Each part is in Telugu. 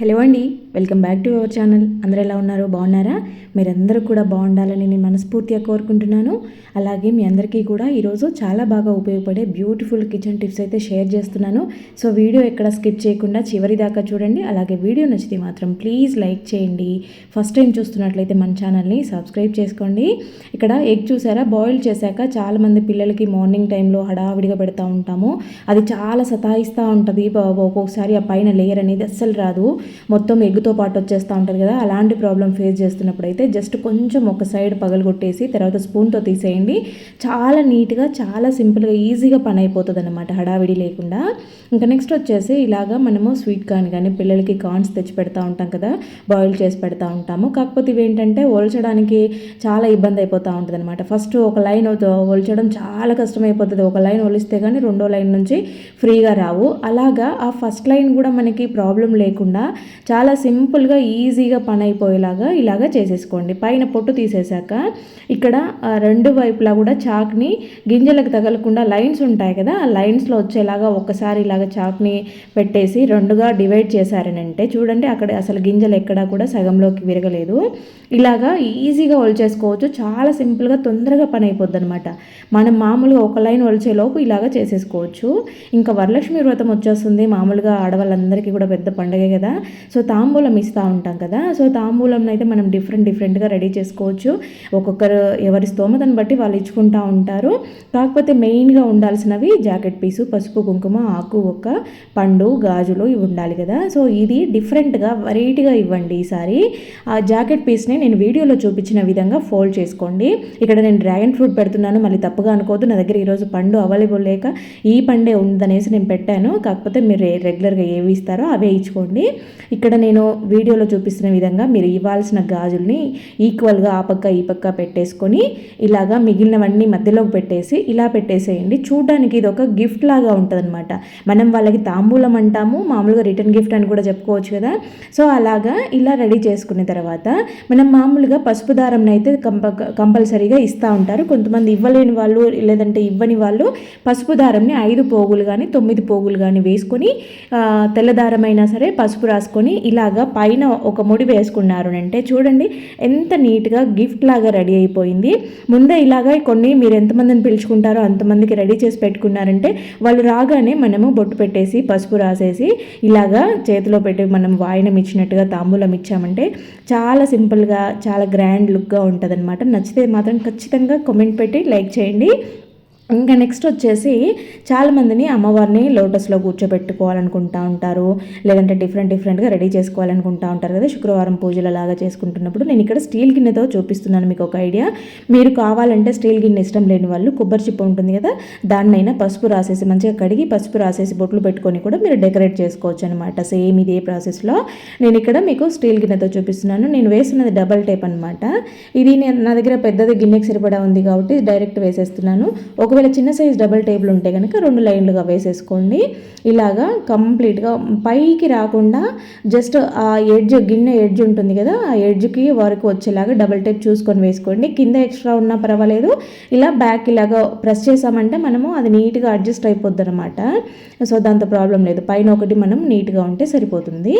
హలో అండి welcome back to our channel. అందరూ ఎలా ఉన్నారు? బాగున్నారా? మీరందరూ కూడా బాగుండాలని నేను మనస్ఫూర్తిగా కోరుకుంటున్నాను. అలాగే మీ అందరికీ కూడా ఈరోజు చాలా బాగా ఉపయోగపడే బ్యూటిఫుల్ కిచెన్ టిప్స్ అయితే షేర్ చేస్తున్నాను. సో వీడియో ఎక్కడ స్కిప్ చేయకుండా చివరి దాకా చూడండి. అలాగే వీడియో నచ్చితే మాత్రం ప్లీజ్ లైక్ చేయండి. ఫస్ట్ టైం చూస్తున్నట్లయితే మన ఛానల్ని సబ్స్క్రైబ్ చేసుకోండి. ఇక్కడ ఎగ్ చూసారా? బాయిల్ చేశాక చాలామంది పిల్లలకి మార్నింగ్ టైంలో హడావిడిగా పెడతా ఉంటాము. అది చాలా సతాయిస్తూ ఉంటుంది. ఒక్కొక్కసారి ఆ పైన లేయర్ అనేది అస్సలు రాదు. మొత్తం ఎగ్గుతో పాటు వచ్చేస్తూ ఉంటుంది కదా అలాంటి ప్రాబ్లం ఫేస్ చేస్తున్నప్పుడు అయితే జస్ట్ కొంచెం ఒక సైడ్ పగలగొట్టేసి తర్వాత స్పూన్తో తీసేయండి. చాలా నీట్గా చాలా సింపుల్గా ఈజీగా పని అయిపోతుంది అనమాట హడావిడి లేకుండా. ఇంకా నెక్స్ట్ వచ్చేసి ఇలాగా మనము స్వీట్ కార్న్ కానీ పిల్లలకి కార్న్స్ తెచ్చి పెడతా ఉంటాం కదా బాయిల్ చేసి పెడతా ఉంటాము. కాకపోతే ఇవేంటంటే ఒలచడానికి చాలా ఇబ్బంది అయిపోతూ ఉంటుంది అనమాట ఫస్ట్ ఒక లైన్ ఒలచడం చాలా కష్టమైపోతుంది. ఒక లైన్ ఒలిస్తే కానీ రెండో లైన్ నుంచి ఫ్రీగా రావు. అలాగా ఆ ఫస్ట్ లైన్ కూడా మనకి ప్రాబ్లం లేకుండా చాలా సింపుల్గా ఈజీగా పని అయిపోయేలాగా ఇలాగా చేసేసుకోండి. పైన పొట్టు తీసేశాక ఇక్కడ రెండు వైపులా కూడా చాక్ని గింజలకు తగలకుండా లైన్స్ ఉంటాయి కదా ఆ లైన్స్లో వచ్చేలాగా ఒక్కసారి ఇలాగ చాక్ని పెట్టేసి రెండుగా డివైడ్ చేశారనంటే చూడండి అక్కడ అసలు గింజలు ఎక్కడా కూడా సగంలోకి విరగలేదు. ఇలాగా ఈజీగా ఒలిచేసుకోవచ్చు. చాలా సింపుల్గా తొందరగా పని అయిపోద్ది అనమాట మనం మామూలుగా ఒక లైన్ ఒలిచేలోపు ఇలాగా చేసేసుకోవచ్చు. ఇంకా వరలక్ష్మి వ్రతం వచ్చేస్తుంది. మామూలుగా ఆడవాళ్ళందరికీ కూడా పెద్ద పండగే కదా. సో తాంబూలం ఇస్తూ ఉంటాం కదా. సో తాంబూలం అయితే మనం డిఫరెంట్ డిఫరెంట్గా రెడీ చేసుకోవచ్చు. ఒక్కొక్కరు ఎవరి స్తోమతను బట్టి వాళ్ళు ఇచ్చుకుంటూ ఉంటారు. కాకపోతే మెయిన్గా ఉండాల్సినవి జాకెట్ పీసు పసుపు కుంకుమ ఆకు ఒక్క పండు గాజులు ఇవి ఉండాలి కదా. సో ఇది డిఫరెంట్గా వెరైటీగా ఇవ్వండి ఈసారి. ఆ జాకెట్ పీస్ని నేను వీడియోలో చూపించిన విధంగా ఫోల్డ్ చేసుకోండి. ఇక్కడ నేను డ్రాగన్ ఫ్రూట్ పెడుతున్నాను. మళ్ళీ తప్పుగా అనుకోవద్దు. నా దగ్గర ఈరోజు పండు అవైలబుల్ లేక ఈ పండే ఉందనేసి నేను పెట్టాను. కాకపోతే మీరు రెగ్యులర్గా ఏవి ఇస్తారో అవే ఇచ్చుకోండి. ఇక్కడ నేను వీడియోలో చూపిస్తున్న విధంగా మీరు ఇవ్వాల్సిన గాజుల్ని ఈక్వల్గా ఆ పక్క ఈ పక్క పెట్టేసుకొని ఇలాగా మిగిలినవన్నీ మధ్యలోకి పెట్టేసి ఇలా పెట్టేసేయండి. చూడడానికి ఇది ఒక గిఫ్ట్ లాగా ఉంటుందన్నమాట. మనం వాళ్ళకి తాంబూలం అంటాము మామూలుగా రిటర్న్ గిఫ్ట్ అని కూడా చెప్పుకోవచ్చు కదా. సో అలాగా ఇలా రెడీ చేసుకున్న తర్వాత మనం మామూలుగా పసుపు దారం అయితే కంప కంపల్సరీగా ఇస్తూ ఉంటారు. కొంతమంది ఇవ్వలేని వాళ్ళు లేదంటే ఇవ్వని వాళ్ళు పసుపు దారంని ఐదు పోగులు కానీ తొమ్మిది పోగులు కానీ వేసుకొని తెల్లదారం అయినా సరే పసుపు రాసి రాసుకొని ఇలాగా పైన ఒక ముడి వేసుకున్నారు అంటే చూడండి ఎంత నీట్గా గిఫ్ట్ లాగా రెడీ అయిపోయింది. ముందే ఇలాగా కొన్ని మీరు ఎంతమందిని పిలుచుకుంటారో అంతమందికి రెడీ చేసి పెట్టుకున్నారంటే వాళ్ళు రాగానే మనము బొట్టు పెట్టేసి పసుపు రాసేసి ఇలాగా చేతిలో పెట్టి మనం వాయినం ఇచ్చినట్టుగా తాంబూలం ఇచ్చామంటే చాలా సింపుల్గా చాలా గ్రాండ్ లుక్గా ఉంటుంది అనమాట నచ్చితే మాత్రం ఖచ్చితంగా కామెంట్ పెట్టి లైక్ చేయండి. ఇంకా నెక్స్ట్ వచ్చేసి చాలామందిని అమ్మవారిని లోటస్లో కూర్చోబెట్టుకోవాలనుకుంటా ఉంటారు. లేదంటే డిఫరెంట్ డిఫరెంట్గా రెడీ చేసుకోవాలనుకుంటా ఉంటారు కదా. శుక్రవారం పూజలు అలాగా చేసుకుంటున్నప్పుడు నేను ఇక్కడ స్టీల్ గిన్నెతో చూపిస్తున్నాను మీకు ఒక ఐడియా. మీరు కావాలంటే స్టీల్ గిన్నె ఇష్టం లేని వాళ్ళు కొబ్బరి చిప్ప ఉంటుంది కదా దాన్నైనా పసుపు రాసేసి మంచిగా కడిగి పసుపు రాసేసి బొట్లు పెట్టుకొని కూడా మీరు డెకరేట్ చేసుకోవచ్చు అనమాట సేమ్ ఇదే ప్రాసెస్లో నేను ఇక్కడ మీకు స్టీల్ గిన్నెతో చూపిస్తున్నాను. నేను వేస్తున్నది డబల్ టైప్ అనమాట ఇది నా దగ్గర పెద్దది గిన్నెకి సరిపడా ఉంది కాబట్టి డైరెక్ట్ వేసేస్తున్నాను. ఒక ఒకవేళ చిన్న సైజ్ డబల్ టేబుల్ ఉంటే కనుక రెండు లైన్లుగా వేసేసుకోండి. ఇలాగా కంప్లీట్గా పైకి రాకుండా జస్ట్ ఆ ఎడ్జ్ గిన్నె ఎడ్జ్ ఉంటుంది కదా ఆ ఎడ్జ్కి వరకు వచ్చేలాగా డబల్ టేప్ చూసుకొని వేసుకోండి. కింద ఎక్స్ట్రా ఉన్నా పర్వాలేదు. ఇలా బ్యాక్ ఇలాగా ప్రెస్ చేసామంటే మనము అది నీట్గా అడ్జస్ట్ అయిపోద్ది అనమాట సో దాంతో ప్రాబ్లం లేదు. పైన ఒకటి మనం నీట్గా ఉంటే సరిపోతుంది.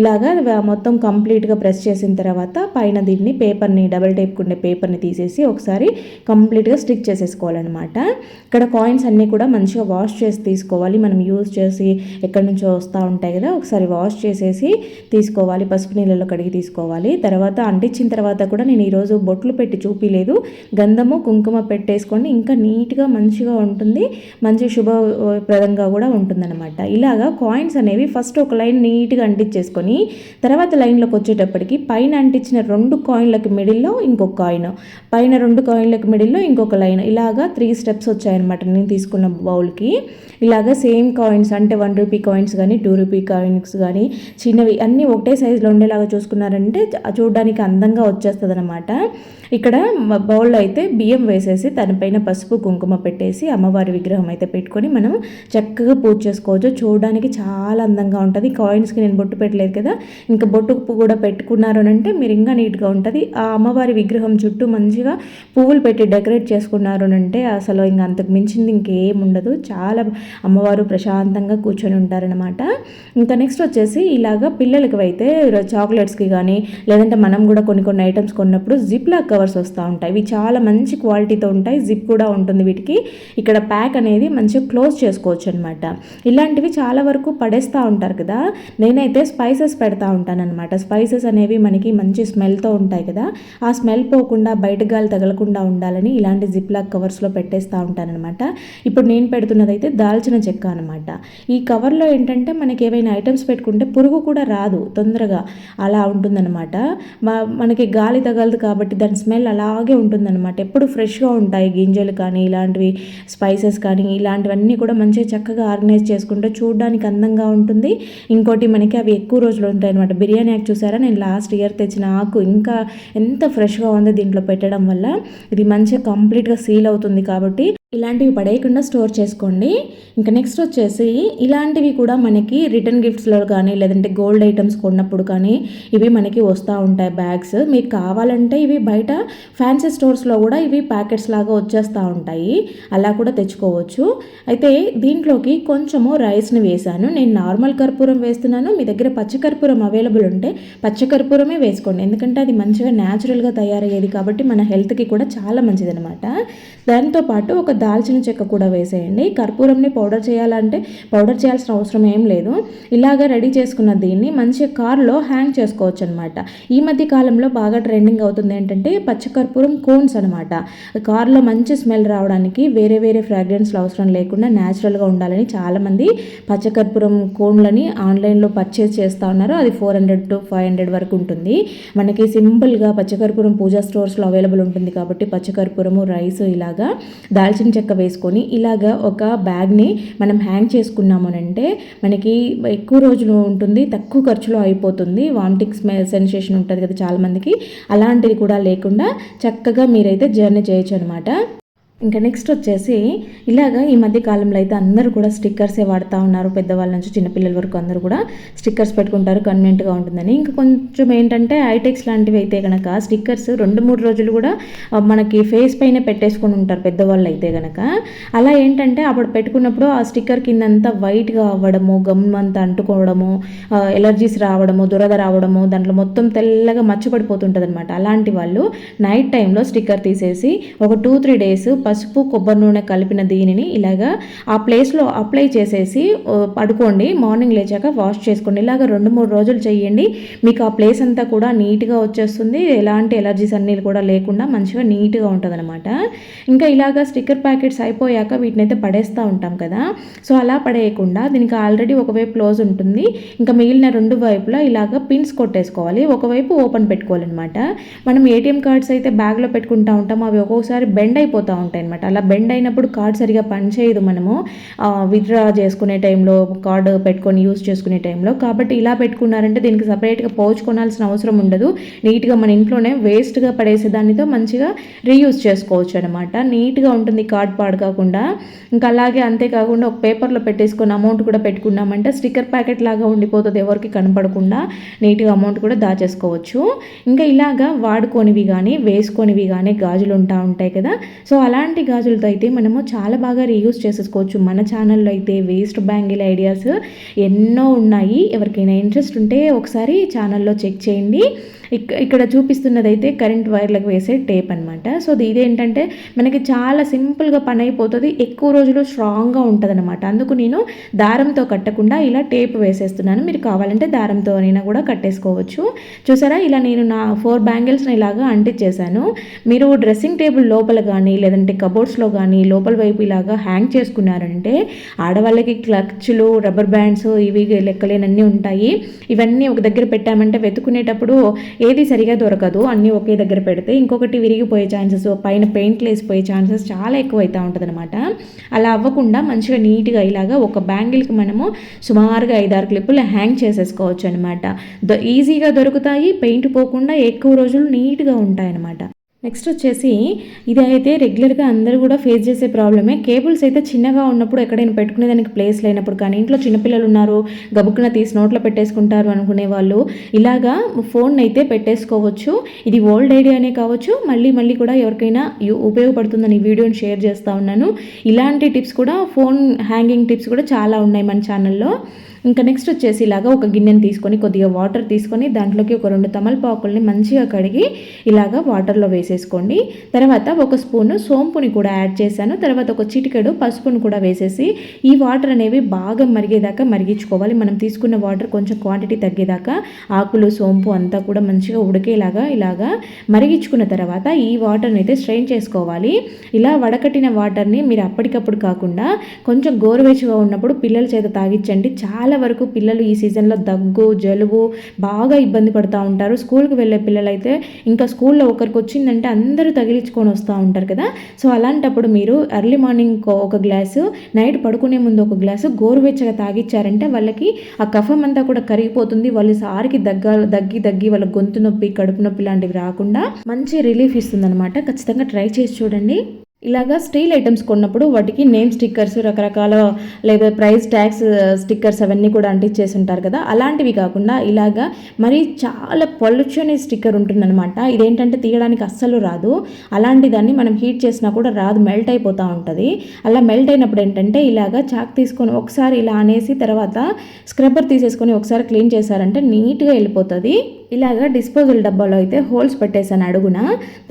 ఇలాగా మొత్తం కంప్లీట్గా ప్రెస్ చేసిన తర్వాత పైన దీన్ని పేపర్ని డబల్ టేప్ ఉండే పేపర్ని తీసేసి ఒకసారి కంప్లీట్గా స్టిక్ చేసేసుకోవాలన్నమాట. ఇక్కడ కాయిన్స్ అన్నీ కూడా మంచిగా వాష్ చేసి తీసుకోవాలి. మనం యూజ్ చేసి ఎక్కడి నుంచో వస్తూ ఉంటాయి కదా ఒకసారి వాష్ చేసేసి తీసుకోవాలి. పసుపు నీళ్ళలో కడిగి తీసుకోవాలి. తర్వాత అంటించిన తర్వాత కూడా నేను ఈరోజు బొట్లు పెట్టి చూపిలేదు. గంధము కుంకుమ పెట్టేసుకోండి ఇంకా నీట్గా మంచిగా ఉంటుంది. మంచి శుభప్రదంగా కూడా ఉంటుందన్నమాట. ఇలాగా కాయిన్స్ అనేవి ఫస్ట్ ఒక లైన్ నీట్గా అంటించేసుకొని తర్వాత లైన్లోకి వచ్చేటప్పటికి పైన అంటించిన రెండు కాయిన్లకి మిడిల్లో ఇంకొక కాయిన్ పైన రెండు కాయిన్లకి మిడిల్లో ఇంకొక లైన్ ఇలాగా త్రీ స్టెప్స్ వచ్చాయన్నమాట. నేను తీసుకున్న బౌల్కి. ఇలాగ సేమ్ కాయిన్స్ అంటే వన్ రూపీ కాయిన్స్ కానీ టూ రూపీ కాయిన్స్ కానీ చిన్నవి అన్నీ ఒకటే సైజులో ఉండేలాగా చూసుకున్నారంటే చూడడానికి అందంగా వచ్చేస్తుంది అనమాట ఇక్కడ బౌల్లో అయితే బియ్యం వేసేసి దానిపైన పసుపు కుంకుమ పెట్టేసి అమ్మవారి విగ్రహం అయితే పెట్టుకొని మనం చక్కగా పూజ చేసుకోవచ్చు. చూడడానికి చాలా అందంగా ఉంటుంది. కాయిన్స్కి నేను బొట్టు పెట్టలేదు కదా. ఇంకా బొట్టు కూడా పెట్టుకున్నారు అంటే మీరు ఇంకా నీట్గా ఉంటుంది. ఆ అమ్మవారి విగ్రహం చుట్టూ మంచిగా పువ్వులు పెట్టి డెకరేట్ చేసుకున్నారు అంటే అసలు ఇంకా ఇంకా అంతకు మించింది ఇంకేం ఉండదు. చాలా అమ్మవారు ప్రశాంతంగా కూర్చొని ఉంటారనమాట ఇంకా నెక్స్ట్ వచ్చేసి ఇలాగ పిల్లలకి అయితే చాక్లెట్స్కి కానీ లేదంటే మనం కూడా కొన్ని కొన్ని ఐటమ్స్ కొన్నప్పుడు జిప్ లాక్ కవర్స్ వస్తూ ఉంటాయి. ఇవి చాలా మంచి క్వాలిటీతో ఉంటాయి. జిప్ కూడా ఉంటుంది వీటికి. ఇక్కడ ప్యాక్ అనేది మంచిగా క్లోజ్ చేసుకోవచ్చు అనమాట ఇలాంటివి చాలా వరకు పడేస్తూ ఉంటారు కదా. నేనైతే స్పైసెస్ పెడతా ఉంటాను అనమాట స్పైసెస్ అనేవి మనకి మంచి స్మెల్తో ఉంటాయి కదా. ఆ స్మెల్ పోకుండా బయట గాలి తగలకుండా ఉండాలని ఇలాంటి జిప్ లాక్ కవర్స్లో పెట్టేస్తూ ఉంటానన్నమాట. ఇప్పుడు నేను పెడుతున్నది అయితే దాల్చిన చెక్క అనమాట ఈ కవర్లో ఏంటంటే మనకి ఏవైనా ఐటమ్స్ పెట్టుకుంటే పురుగు కూడా రాదు తొందరగా. అలా ఉంటుందన్నమాట. మనకి గాలి తగలదు కాబట్టి దాని స్మెల్ అలాగే ఉంటుందన్నమాట. ఎప్పుడు ఫ్రెష్గా ఉంటాయి గింజలు కానీ ఇలాంటివి స్పైసెస్ కానీ ఇలాంటివన్నీ కూడా మంచిగా చక్కగా ఆర్గనైజ్ చేసుకుంటే చూడడానికి అందంగా ఉంటుంది. ఇంకోటి మనకి అవి ఎక్కువ రోజులు ఉంటాయి అనమాట బిర్యానీ యాక్ చూసారా? నేను లాస్ట్ ఇయర్ తెచ్చిన ఆకు ఇంకా ఎంత ఫ్రెష్గా ఉంది దీంట్లో పెట్టడం వల్ల. ఇది మంచిగా కంప్లీట్గా సీల్ అవుతుంది కాబట్టి ఇలాంటివి పడేయకుండా స్టోర్ చేసుకోండి. ఇంకా నెక్స్ట్ వచ్చేసి ఇలాంటివి కూడా మనకి రిటర్న్ గిఫ్ట్స్లో కానీ లేదంటే గోల్డ్ ఐటమ్స్ కొన్నప్పుడు కానీ ఇవి మనకి వస్తూ ఉంటాయి బ్యాగ్స్. మీకు కావాలంటే ఇవి బయట ఫ్యాన్సీ స్టోర్స్లో కూడా ఇవి ప్యాకెట్స్ లాగా వచ్చేస్తూ ఉంటాయి. అలా కూడా తెచ్చుకోవచ్చు. అయితే దీంట్లోకి కొంచెము రైస్ని వేశాను. నేను నార్మల్ కర్పూరం వేస్తున్నాను. మీ దగ్గర పచ్చకర్పూరం అవైలబుల్ ఉంటే పచ్చకర్పూరమే వేసుకోండి. ఎందుకంటే అది మంచిగా న్యాచురల్గా తయారయ్యేది కాబట్టి మన హెల్త్కి కూడా చాలా మంచిది అనమాట దాంతోపాటు ఒక దాల్చిన చెక్క కూడా వేసేయండి. కర్పూరంని పౌడర్ చేయాలంటే పౌడర్ చేయాల్సిన అవసరం ఏం లేదు. ఇలాగ రెడీ చేసుకున్న దీన్ని మంచిగా కార్లో హ్యాంగ్ చేసుకోవచ్చు అనమాట ఈ మధ్య కాలంలో బాగా ట్రెండింగ్ అవుతుంది ఏంటంటే పచ్చకర్పూరం కోన్స్ అనమాట. కార్లో మంచి స్మెల్ రావడానికి వేరే వేరే ఫ్రాగ్రెన్స్లు అవసరం లేకుండా న్యాచురల్గా ఉండాలని చాలామంది పచ్చకర్పూరం కోన్లని ఆన్లైన్లో పర్చేస్ చేస్తూ ఉన్నారు. అది four hundred to five hundred వరకు ఉంటుంది. మనకి సింపుల్గా పచ్చకర్పూరం పూజా స్టోర్స్లో అవైలబుల్ ఉంటుంది కాబట్టి పచ్చకర్పూరము రైస్ ఇలాగా దాల్చిన చెక్క వేసుకొని ఇలాగ ఒక బ్యాగ్ని మనం హ్యాంగ్ చేసుకున్నాము అంటే మనకి ఎక్కువ రోజులు ఉంటుంది తక్కువ ఖర్చులో అయిపోతుంది. వామిటింగ్ స్మెల్ సెన్సేషన్ ఉంటుంది కదా చాలామందికి. అలాంటిది కూడా లేకుండా చక్కగా మీరైతే జర్నీ చేయొచ్చు అనమాట ఇంకా నెక్స్ట్ వచ్చేసి ఇలాగ ఈ మధ్య కాలంలో అయితే అందరూ కూడా స్టిక్కర్సే వాడుతూ ఉన్నారు. పెద్దవాళ్ళ నుంచి చిన్నపిల్లల వరకు అందరూ కూడా స్టిక్కర్స్ పెట్టుకుంటారు కన్వీనియంట్గా ఉంటుందని. ఇంకా కొంచెం ఏంటంటే ఐటెక్స్ లాంటివి అయితే కనుక స్టిక్కర్స్ రెండు మూడు రోజులు కూడా మనకి ఫేస్ పైన పెట్టేసుకొని ఉంటారు పెద్దవాళ్ళు అయితే కనుక అలా ఏంటంటే అప్పుడు పెట్టుకున్నప్పుడు ఆ స్టిక్కర్ కిందంతా వైట్గా అవ్వడము గమ్ అంతా అంటుకోవడము ఎలర్జీస్ రావడము దురద రావడము దాంట్లో మొత్తం తెల్లగా మచ్చపడిపోతుంటుంది అనమాట అలాంటి వాళ్ళు నైట్ టైంలో స్టిక్కర్ తీసేసి ఒక టూ త్రీ డేస్ పసుపు కొబ్బరి నూనె కలిపిన దీనిని ఇలాగా ఆ ప్లేస్లో అప్లై చేసేసి పడుకోండి. మార్నింగ్ లేచాక వాష్ చేసుకోండి. ఇలాగ రెండు మూడు రోజులు చేయండి. మీకు ఆ ప్లేస్ అంతా కూడా నీట్గా వచ్చేస్తుంది. ఎలాంటి ఎలర్జీస్ అన్నీ కూడా లేకుండా మంచిగా నీట్గా ఉంటుంది అనమాట ఇంకా ఇలాగ స్టిక్కర్ ప్యాకెట్స్ అయిపోయాక వీటిని అయితే పడేస్తూ ఉంటాం కదా. సో అలా పడేయకుండా దీనికి ఆల్రెడీ ఒకవైపు క్లోజ్ ఉంటుంది. ఇంకా మిగిలిన రెండు వైపులా ఇలాగ పిన్స్ కొట్టేసుకోవాలి. ఒకవైపు ఓపెన్ పెట్టుకోవాలన్నమాట. మనం ఏటీఎం కార్డ్స్ అయితే బ్యాగ్లో పెట్టుకుంటూ ఉంటాం అవి ఒక్కొక్కసారి బెండ్ అయిపోతూ ఉంటాయి ఉంటాయి. అనమాట అలా బెండ్ అయినప్పుడు కార్డ్ సరిగా పనిచేయదు మనము. విత్డ్రా చేసుకునే టైంలో కార్డు పెట్టుకొని యూస్ చేసుకునే టైంలో. కాబట్టి ఇలా పెట్టుకున్నారంటే దీనికి సపరేట్గా పౌచ్ కొనాల్సిన అవసరం ఉండదు. నీట్గా మన ఇంట్లోనే వేస్ట్గా పడేసే దానితో మంచిగా రీయూజ్ చేసుకోవచ్చు అనమాట నీట్గా ఉంటుంది కార్డ్ పాడు కాకుండా. ఇంకా అలాగే అంతేకాకుండా ఒక పేపర్లో పెట్టేసుకొని అమౌంట్ కూడా పెట్టుకున్నామంటే స్టిక్కర్ ప్యాకెట్ లాగా ఉండిపోతుంది ఎవరికి కనపడకుండా. నీట్గా అమౌంట్ కూడా దాచేసుకోవచ్చు. ఇంకా ఇలాగా వాడుకోనివి కానీ వేసుకొనివి కానీ గాజులు ఉంటా ఉంటాయి కదా. సో అలా ఇలాంటి గాజులతో అయితే మనము చాలా బాగా రీయూస్ చేసేసుకోవచ్చు. మన ఛానల్లో అయితే వేస్ట్ బ్యాంగిల్ ఐడియాస్ ఎన్నో ఉన్నాయి. ఎవరికైనా ఇంట్రెస్ట్ ఉంటే ఒకసారి ఛానల్లో చెక్ చేయండి. ఇక్కడ చూపిస్తున్నదైతే కరెంట్ వైర్లకు వేసే టేప్ అనమాట సో ఇదేంటంటే మనకి చాలా సింపుల్గా పని అయిపోతుంది ఎక్కువ రోజులు స్ట్రాంగ్గా ఉంటుంది అనమాట అందుకు నేను దారంతో కట్టకుండా ఇలా టేప్ వేసేస్తున్నాను. మీరు కావాలంటే దారంతో అయినా కూడా కట్టేసుకోవచ్చు. చూసారా? ఇలా నేను నా ఫోర్ బ్యాంగిల్స్ని ఇలాగా అంటించేశాను మీరు డ్రెస్సింగ్ టేబుల్ లోపల కానీ లేదంటే కబోర్డ్స్లో కానీ లోపల వైపు ఇలాగా హ్యాంగ్ చేసుకున్నారంటే ఆడవాళ్ళకి క్లచ్లు రబ్బర్ బ్యాండ్స్ ఇవి లెక్కలేనన్నీ ఉంటాయి. ఇవన్నీ ఒక దగ్గర పెట్టామంటే వెతుకునేటప్పుడు ఏది సరిగా దొరకదు అన్నీ ఒకే దగ్గర పెడితే ఇంకొకటి విరిగిపోయే ఛాన్సెస్ పైన పెయింట్లు వేసిపోయే ఛాన్సెస్ చాలా ఎక్కువ అవుతూ ఉంటుంది అనమాట అలా అవ్వకుండా మంచిగా నీట్గా ఇలాగా ఒక బ్యాంగిల్కి మనము సుమారుగా ఐదారు క్లిప్పులు హ్యాంగ్ చేసేసుకోవచ్చు అనమాట ఈజీగా దొరుకుతాయి పెయింట్ పోకుండా ఎక్కువ రోజులు నీట్గా ఉంటాయి అనమాట నెక్స్ట్ వచ్చేసి ఇది అయితే రెగ్యులర్గా అందరూ కూడా ఫేస్ చేసే ప్రాబ్లమే కేబుల్స్ అయితే చిన్నగా ఉన్నప్పుడు ఎక్కడైనా పెట్టుకునేదానికి ప్లేస్ లేనప్పుడు కానీ ఇంట్లో చిన్నపిల్లలు ఉన్నారు గబుక్కున తీసి నోట్లో పెట్టేసుకుంటారు అనుకునే వాళ్ళు ఇలాగా ఫోన్ అయితే పెట్టేసుకోవచ్చు. ఇది ఓల్డ్ ఐడియానే కావచ్చు. మళ్ళీ మళ్ళీ కూడా ఎవరికైనా ఉపయోగపడుతుందని ఈ వీడియోని షేర్ చేస్తూ ఉన్నాను. ఇలాంటి టిప్స్ కూడా ఫోన్ హ్యాంగింగ్ టిప్స్ కూడా చాలా ఉన్నాయి మన ఛానల్లో ఇంకా నెక్స్ట్ వచ్చేసి ఇలాగా ఒక గిన్నెని తీసుకొని కొద్దిగా వాటర్ తీసుకొని దాంట్లోకి ఒక రెండు తమలపాకుల్ని మంచిగా కడిగి ఇలాగా వాటర్లో వేసేసుకోండి. తర్వాత ఒక స్పూను సోంపుని కూడా యాడ్ చేశాను. తర్వాత ఒక చిటికెడు పసుపును కూడా వేసేసి ఈ వాటర్ అనేవి బాగా మరిగేదాకా మరిగించుకోవాలి. మనం తీసుకున్న వాటర్ కొంచెం క్వాంటిటీ తగ్గేదాకా ఆకులు సోంపు అంతా కూడా మంచిగా ఉడికేలాగా ఇలాగా మరిగించుకున్న తర్వాత ఈ వాటర్ని అయితే స్ట్రెయిన్ చేసుకోవాలి. ఇలా వడకట్టిన వాటర్ని మీరు అప్పటికప్పుడు కాకుండా కొంచెం గోరువెచ్చగా ఉన్నప్పుడు పిల్లల చేత తాగించండి చాలా వరకు పిల్లలు ఈ సీజన్లో దగ్గు జలుబు బాగా ఇబ్బంది పడుతూ ఉంటారు. స్కూల్కి వెళ్ళే పిల్లలైతే ఇంకా స్కూల్లో ఒకరికి వచ్చిందంటే అందరూ తగిలించుకొని వస్తూ ఉంటారు కదా. సో అలాంటప్పుడు మీరు ఎర్లీ మార్నింగ్ ఒక గ్లాసు నైట్ పడుకునే ముందు ఒక గ్లాసు గోరువెచ్చగా తాగిచ్చారంటే వాళ్ళకి ఆ కఫం అంతా కూడా కరిగిపోతుంది. వాళ్ళు సారికి దగ్గ దగ్గి దగ్గి వాళ్ళ గొంతు నొప్పి కడుపు నొప్పి లాంటివి రాకుండా మంచి రిలీఫ్ ఇస్తుందన్నమాట. ఖచ్చితంగా ట్రై చేసి చూడండి. ఇలాగా స్టీల్ ఐటమ్స్ కొన్నప్పుడు వాటికి నేమ్ స్టిక్కర్స్ రకరకాల లేదా ప్రైస్ ట్యాక్స్ స్టిక్కర్స్ అవన్నీ కూడా అంటించేసి ఉంటారు కదా. అలాంటివి కాకుండా ఇలాగా మరి చాలా పొల్యూషన్ స్టిక్కర్ ఉంటుందన్నమాట. ఇదేంటంటే తీయడానికి అస్సలు రాదు. అలాంటి దాన్ని మనం హీట్ చేసినా కూడా రాదు మెల్ట్ అయిపోతూ ఉంటుంది. అలా మెల్ట్ అయినప్పుడు ఏంటంటే ఇలాగా చాక్ తీసుకొని ఒకసారి ఇలా అనేసి తర్వాత స్క్రబ్బర్ తీసేసుకొని ఒకసారి క్లీన్ చేశారంటే నీట్గా వెళ్ళిపోతుంది. ఇలాగా డిస్పోజల్ డబ్బాలో అయితే హోల్స్ పెట్టేశాను అడుగున.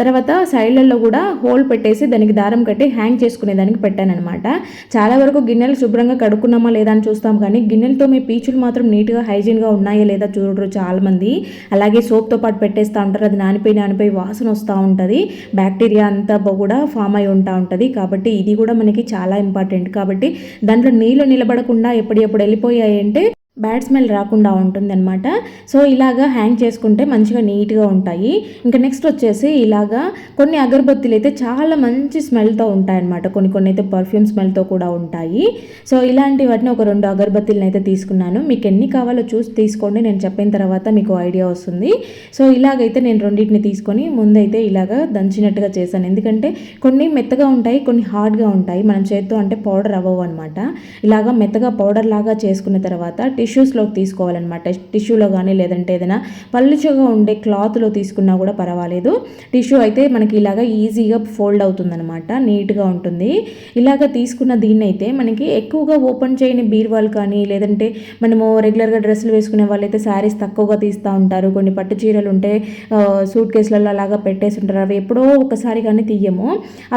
తర్వాత సైడ్లలో కూడా హోల్ పెట్టేసి దానికి దారం కట్టి హ్యాంగ్ చేసుకునే దానికి పెట్టాను అనమాట చాలా వరకు గిన్నెలు శుభ్రంగా కడుక్కున్నామా లేదా అని చూస్తాం కానీ గిన్నెలతో మీ పీచులు మాత్రం నీట్గా హైజీన్గా ఉన్నాయా లేదా చూడరు చాలామంది. అలాగే సోప్తో పాటు పెట్టేస్తూ ఉంటారు అది నానిపోయి నానిపోయి వాసన వస్తూ ఉంటుంది. బ్యాక్టీరియా అంతా కూడా ఫామ్ అయి ఉంటా ఉంటుంది. కాబట్టి ఇది కూడా మనకి చాలా ఇంపార్టెంట్. కాబట్టి దాంట్లో నీళ్ళు నిలబడకుండా ఎప్పుడెప్పుడు వెళ్ళిపోయాయి అంటే బ్యాడ్ స్మెల్ రాకుండా ఉంటుందన్నమాట. సో ఇలాగా హ్యాంగ్ చేసుకుంటే మంచిగా నీట్గా ఉంటాయి. ఇంకా నెక్స్ట్ వచ్చేసి ఇలాగా కొన్ని అగరబత్తులు అయితే చాలా మంచి స్మెల్తో ఉంటాయన్నమాట. కొన్ని కొన్ని అయితే పర్ఫ్యూమ్ స్మెల్తో కూడా ఉంటాయి. సో ఇలాంటి వాటిని ఒక రెండు అగరబత్తీలను అయితే తీసుకున్నాను. మీకు ఎన్ని కావాలో చూసి తీసుకోండి. నేను చెప్పిన తర్వాత మీకు ఐడియా వస్తుంది. సో ఇలాగైతే నేను రెండింటిని తీసుకొని ముందైతే ఇలాగా దంచినట్టుగా చేశాను. ఎందుకంటే కొన్ని మెత్తగా ఉంటాయి కొన్ని హార్డ్గా ఉంటాయి. మనం చేత్తో అంటే పౌడర్ అవ్వవు అనమాట ఇలాగా మెత్తగా పౌడర్ లాగా చేసుకున్న తర్వాత టిష్యూస్లోకి తీసుకోవాలన్నమాట. టిష్యూలో కానీ లేదంటే ఏదైనా పలుచగా ఉండే క్లాత్లో తీసుకున్నా కూడా పర్వాలేదు. టిష్యూ అయితే మనకి ఇలాగా ఈజీగా ఫోల్డ్ అవుతుందన్నమాట నీట్గా ఉంటుంది. ఇలాగ తీసుకున్న దీన్ని అయితే మనకి ఎక్కువగా ఓపెన్ చేయని బీరువాలు కానీ లేదంటే మనము రెగ్యులర్గా డ్రెస్సులు వేసుకునే వాళ్ళైతే శారీస్ తక్కువగా తీస్తూ ఉంటారు. కొన్ని పట్టు చీరలు ఉంటే సూట్ కేసులలో అలాగా పెట్టేసి ఉంటారు. అవి ఎప్పుడో ఒకసారి కానీ తీయము.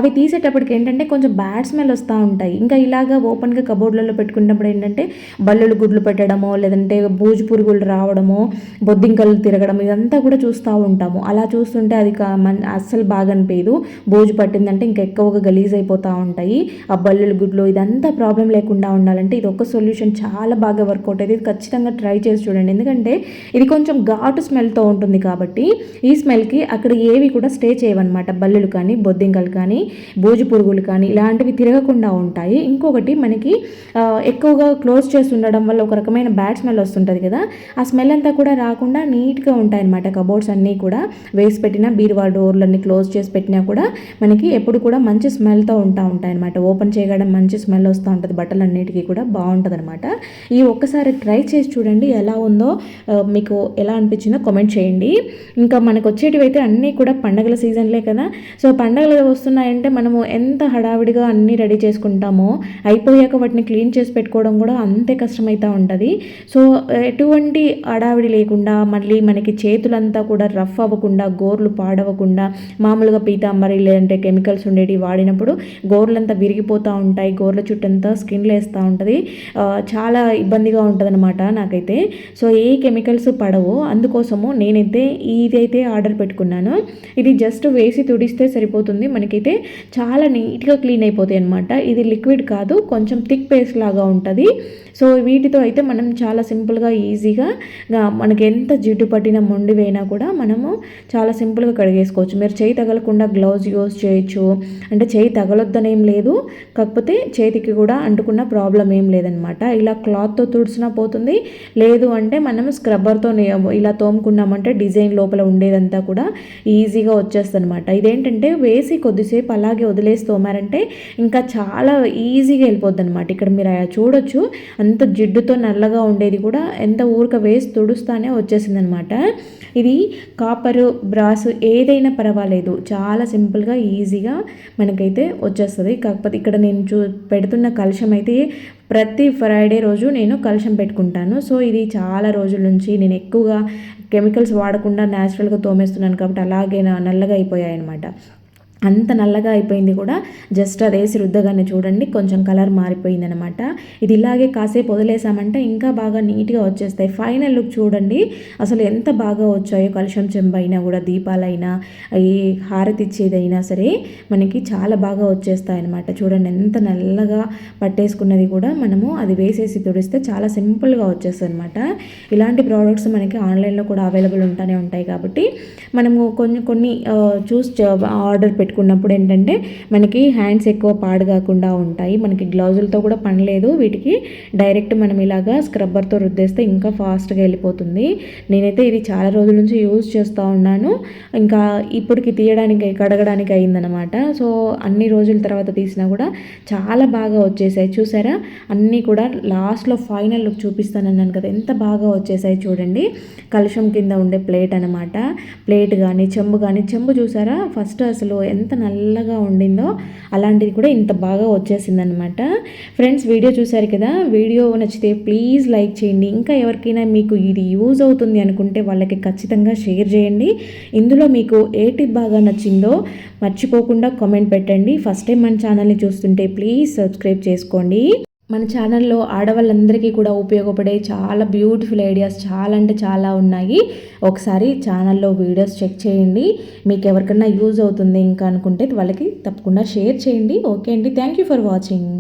అవి తీసేటప్పటికి ఏంటంటే కొంచెం బ్యాడ్ స్మెల్ వస్తూ ఉంటాయి. ఇంకా ఇలాగా ఓపెన్గా కబోర్డ్లలో పెట్టుకున్నప్పుడు ఏంటంటే బల్లులు గుడ్లు పెట్టడం పెట్టడమో లేదంటే బూజు పురుగులు రావడమో బొద్దింకలు తిరగడం ఇదంతా కూడా చూస్తూ ఉంటాము. అలా చూస్తుంటే అది కా- అస్సలు బాగా అనిపించదు బూజు పట్టిందంటే ఇంకా ఎక్కువగా గలీజ్ అయిపోతూ ఉంటాయి. ఆ బల్లులు గుడ్లు ఇదంతా ప్రాబ్లం లేకుండా ఉండాలంటే ఇది ఒక సొల్యూషన్ చాలా బాగా వర్కౌట్ అయితే ఇది ఖచ్చితంగా ట్రై చేసి చూడండి. ఎందుకంటే ఇది కొంచెం ఘాటు స్మెల్తో ఉంటుంది కాబట్టి ఈ స్మెల్కి అక్కడ ఏవి కూడా స్టే చేయవన్నమాట. బల్లులు కానీ బొద్దింకలు కానీ బూజు పురుగులు కానీ ఇలాంటివి తిరగకుండా ఉంటాయి. ఇంకొకటి మనకి ఎక్కువగా క్లోజ్ చేసి ఉండడం వల్ల ఒక రకమైన బ్యాడ్ స్మెల్ వస్తుంటుంది కదా ఆ స్మెల్ అంతా కూడా రాకుండా నీట్గా ఉంటాయి అన్నమాట కబోర్డ్స్ అన్నీ కూడా. వేసి పెట్టిన బీరువా డోర్లన్నీ క్లోజ్ చేసి పెట్టినా కూడా మనకి ఎప్పుడు కూడా మంచి స్మెల్తో ఉంటా ఉంటాయి అనమాట ఓపెన్ చేయడం మంచి స్మెల్ వస్తూ ఉంటుంది బట్టలన్నిటికీ కూడా బాగుంటుంది అనమాట ఈ ఒక్కసారి ట్రై చేసి చూడండి ఎలా ఉందో మీకు ఎలా అనిపించిందో కామెంట్ చేయండి. ఇంకా మనకు వచ్చేటివి అయితే అన్నీ కూడా పండగల సీజన్లే కదా సో పండగలు వస్తున్నాయంటే మనము ఎంత హడావిడిగా అన్నీ రెడీ చేసుకుంటామో అయిపోయాక వాటిని క్లీన్ చేసి పెట్టుకోవడం కూడా అంతే కష్టమవుతూ ఉంటుంది. సో ఎటువంటి హడావిడి లేకుండా మళ్ళీ మనకి చేతులంతా కూడా రఫ్ అవ్వకుండా గోర్లు పాడవకుండా మామూలుగా పీతాంబరి లేదంటే కెమికల్స్ ఉండేవి వాడినప్పుడు గోర్లంతా విరిగిపోతూ ఉంటాయి గోర్ల చుట్టంతా స్కిన్ లేస్తూ ఉంటుంది. చాలా ఇబ్బందిగా ఉంటుందన్నమాట నాకైతే. సో ఏ కెమికల్స్ పడవు అందుకోసము నేనైతే ఇదైతే ఆర్డర్ పెట్టుకున్నాను. ఇది జస్ట్ వేసి తుడిస్తే సరిపోతుంది. మనకైతే చాలా నీట్గా క్లీన్ అయిపోతాయి అనమాట ఇది లిక్విడ్ కాదు కొంచెం థిక్ పేస్ట్ లాగా ఉంటుంది. సో వీటితో అయితే మనం మనం చాలా సింపుల్గా ఈజీగా మనకి ఎంత జిడ్డు పట్టిన మొండి వేయినా కూడా మనము చాలా సింపుల్గా కడిగేసుకోవచ్చు. మీరు చేయి తగలకుండా గ్లౌజ్ యూస్ చేయొచ్చు. అంటే చేయి తగలొద్దనేం లేదు. కాకపోతే చేతికి కూడా అంటుకున్న ప్రాబ్లం ఏం లేదనమాట. ఇలా క్లాత్తో తుడిచినా పోతుంది. లేదు అంటే మనం స్క్రబ్బర్తో ఇలా తోముకున్నామంటే డిజైన్ లోపల ఉండేదంతా కూడా ఈజీగా వచ్చేస్తుంది అనమాట ఇదేంటంటే వేసి కొద్దిసేపు అలాగే వదిలేసి తోమారంటే ఇంకా చాలా ఈజీగా వెళ్ళిపోద్ది అనమాట ఇక్కడ మీరు ఆ చూడొచ్చు. అంత జిడ్డుతో నల్లగా ఉండేది కూడా ఎంత ఊరిక వేసి తుడుస్తానే వచ్చేసింది అనమాట ఇది కాపరు బ్రాస్ ఏదైనా పర్వాలేదు. చాలా సింపుల్గా ఈజీగా మనకైతే వచ్చేస్తుంది. కాకపోతే ఇక్కడ నేను చూ పెడుతున్న కలుషం అయితే ప్రతి ఫ్రైడే రోజు నేను కలుషం పెట్టుకుంటాను. సో ఇది చాలా రోజుల నుంచి నేను ఎక్కువగా కెమికల్స్ వాడకుండా న్యాచురల్గా తోమేస్తున్నాను కాబట్టి అలాగే నా నల్లగా అయిపోయాయి అనమాట అంత నల్లగా అయిపోయింది కూడా. జస్ట్ అది వేసి రుద్దగానే చూడండి కొంచెం కలర్ మారిపోయింది అనమాట ఇది ఇలాగే కాసేపు వదిలేసామంటే ఇంకా బాగా నీట్గా వచ్చేస్తాయి. ఫైనల్ లుక్ చూడండి అసలు ఎంత బాగా వచ్చాయో కలుషం చెంబైనా అయినా కూడా దీపాలైనా ఈ హారతి ఇచ్చేదైనా సరే మనకి చాలా బాగా వచ్చేస్తాయి అనమాట చూడండి ఎంత నల్లగా పట్టేసుకున్నది కూడా మనము అది వేసేసి తుడిస్తే చాలా సింపుల్గా వచ్చేస్తుంది అనమాట ఇలాంటి ప్రోడక్ట్స్ మనకి ఆన్లైన్లో కూడా అవైలబుల్ ఉంటానే ఉంటాయి కాబట్టి మనము కొన్ని కొన్ని చూస్ ఆర్డర్ పెట్టుకున్నప్పుడు ఏంటంటే మనకి హ్యాండ్స్ ఎక్కువ పాడు కాకుండా ఉంటాయి. మనకి గ్లౌజులతో కూడా పని లేదు. వీటికి డైరెక్ట్ మనం ఇలాగా స్క్రబ్బర్తో రుద్దేస్తే ఇంకా ఫాస్ట్గా వెళ్ళిపోతుంది. నేనైతే ఇది చాలా రోజుల నుంచి యూజ్ చేస్తూ ఉన్నాను. ఇంకా ఇప్పటికి తీయడానికి కడగడానికి అయిందనమాట సో అన్ని రోజుల తర్వాత తీసినా కూడా చాలా బాగా వచ్చేసాయి. చూసారా? అన్నీ కూడా లాస్ట్లో ఫైనల్ లుక్ చూపిస్తానన్నాను కదా. ఎంత బాగా వచ్చేసాయి చూడండి. కలుషం కింద ఉండే ప్లేట్ అనమాట ప్లేట్ కానీ చెంబు కానీ చెంబు చూసారా? ఫస్ట్ అసలు ఎంత ఎంత నల్లగా ఉండిందో అలాంటిది కూడా ఇంత బాగా వచ్చేసిందనమాట ఫ్రెండ్స్ వీడియో చూసారు కదా? వీడియో నచ్చితే ప్లీజ్ లైక్ చేయండి. ఇంకా ఎవరికైనా మీకు ఇది యూజ్ అవుతుంది అనుకుంటే వాళ్ళకి ఖచ్చితంగా షేర్ చేయండి. ఇందులో మీకు ఏ టిప్ బాగా నచ్చిందో మర్చిపోకుండా కామెంట్ పెట్టండి. ఫస్ట్ టైం మన ఛానల్ని చూస్తుంటే ప్లీజ్ సబ్స్క్రైబ్ చేసుకోండి. మన ఛానల్లో ఆడవాళ్ళందరికీ కూడా ఉపయోగపడే చాలా బ్యూటిఫుల్ ఐడియాస్ చాలా అంటే చాలా ఉన్నాయి. ఒకసారి ఛానల్లో వీడియోస్ చెక్ చేయండి. మీకు ఎవరికన్నా యూజ్ అవుతుంది ఇంకా అనుకుంటే వాళ్ళకి తప్పకుండా షేర్ చేయండి. ఓకే అండి. Thank you for watching.